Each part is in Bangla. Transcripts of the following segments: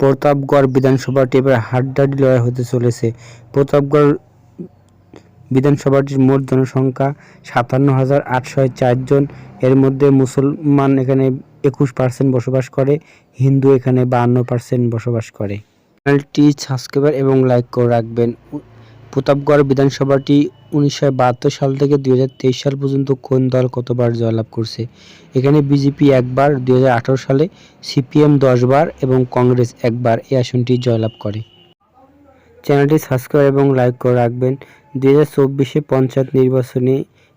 প্রতাপগড় বিধানসভাটি এবার হাড্ডাডি লড়াই হতে চলেছে। প্রতাপগড় বিধানসভাটির মোট জনসংখ্যা সাতান্ন হাজার আটশো চারজন এর মধ্যে মুসলমান এখানে একুশ পার্সেন্ট বসবাস করে, হিন্দু এখানে বাহান্ন পার্সেন্ট বসবাস করে। চ্যানেলটি সাবস্ক্রাইবার এবং লাইক করে রাখবেন। প্রতাপগড় বিধানসভাটি উনিশশো বাহাত্তর সাল থেকে দুই হাজার তেইশ সাল পর্যন্ত কোন দল কতবার জয়লাভ করছে? এখানে বিজেপি একবার, দুই হাজার আঠারো সালে সিপিএম দশবার এবং কংগ্রেস একবার এই আসনটি জয়লাভ করে। চ্যানেলটি সাবস্ক্রাইব এবং লাইক করে রাখবেন। দুই হাজার চব্বিশে পঞ্চায়েত নির্বাচনে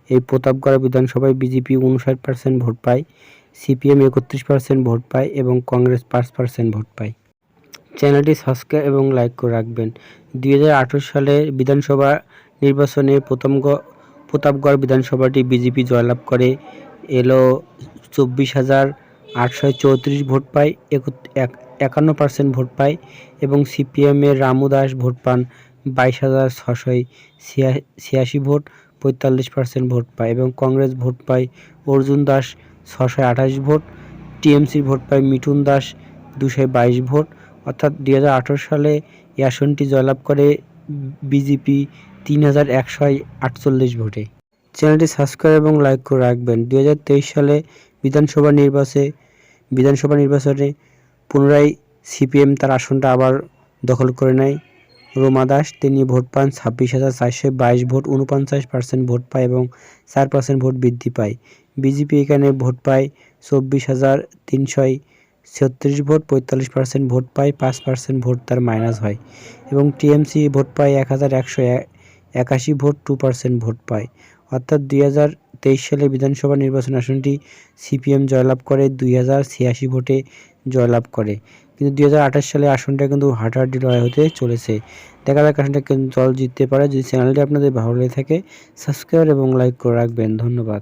এই প্রতাপগড় বিধানসভায় বিজেপি উনষাট পার্সেন্ট ভোট পায়, সিপিএম একত্রিশ পার্সেন্ট ভোট পায় এবং কংগ্রেস পাঁচ পার্সেন্ট ভোট পায়। চ্যানেলটি সাবস্ক্রাইব এবং লাইক করে রাখবেন। দুই সালে বিধানসভা নির্বাচনে প্রথম প্রতাপগড় বিধানসভাটি বিজেপি জয়লাভ করে। এলো চব্বিশ হাজার আটশো চৌত্রিশ ভোট পায় একান্ন পার্সেন্ট ভোট পায় এবং সিপিএমের রামু দাস ভোট পান, বাইশ হাজার ছিয়া- ছিয়াশি ভোট, পঁয়তাল্লিশ পার্সেন্ট ভোট পায় এবং কংগ্রেস ভোট পায় অর্জুন দাস ছশো আঠাশ ভোট টিএমসি ভোট পায় মিঠুন দাস দুশো বাইশ ভোট অর্থাৎ দু হাজার আঠেরো সালে এই আসনটি জয়লাভ করে বিজেপি তিন হাজার একশো আটচল্লিশ ভোটে। চ্যানেলটি সাবস্ক্রাইব এবং লাইক করে রাখবেন। দু হাজার তেইশ সালে বিধানসভা নির্বাচনে বিধানসভা নির্বাচনে পুনরায় সিপিএম তার আসনটা আবার দখল করে নেয়। রোমা দাস, তিনি ভোট পান ছাব্বিশ হাজার চারশো বাইশ ভোট উনপঞ্চাশ পার্সেন্ট ভোট পায় এবং চার পার্সেন্ট ভোট বৃদ্ধি পায়। বিজেপি এখানে ভোট পায় চব্বিশ হাজার তিনশো ছত্রিশ ভোট, পঁয়তাল্লিশ পার্সেন্ট ভোট পায়, পাঁচ পার্সেন্ট ভোট তার মাইনাস হয়। এবং টিএমসি ভোট পায় এক হাজার একশো একাশি ভোট টু পার্সেন্ট ভোট পায়। অর্থাৎ দুই হাজার তেইশ সালে বিধানসভা নির্বাচন আসনটি সিপিএম জয়লাভ করে, দুই হাজার ছিয়াশি ভোটে জয়লাভ করে। কিন্তু দুই হাজার আঠাশ সালে আসনটা কিন্তু হাঁটাহাঁটি লড়াই হতে চলেছে। দেখা যাক আসনটা কিন্তু দল জিততে পারে। যদি চ্যানেলটি আপনাদের ভালো লেগে থাকে সাবস্ক্রাইব এবং লাইক করে রাখবেন। ধন্যবাদ।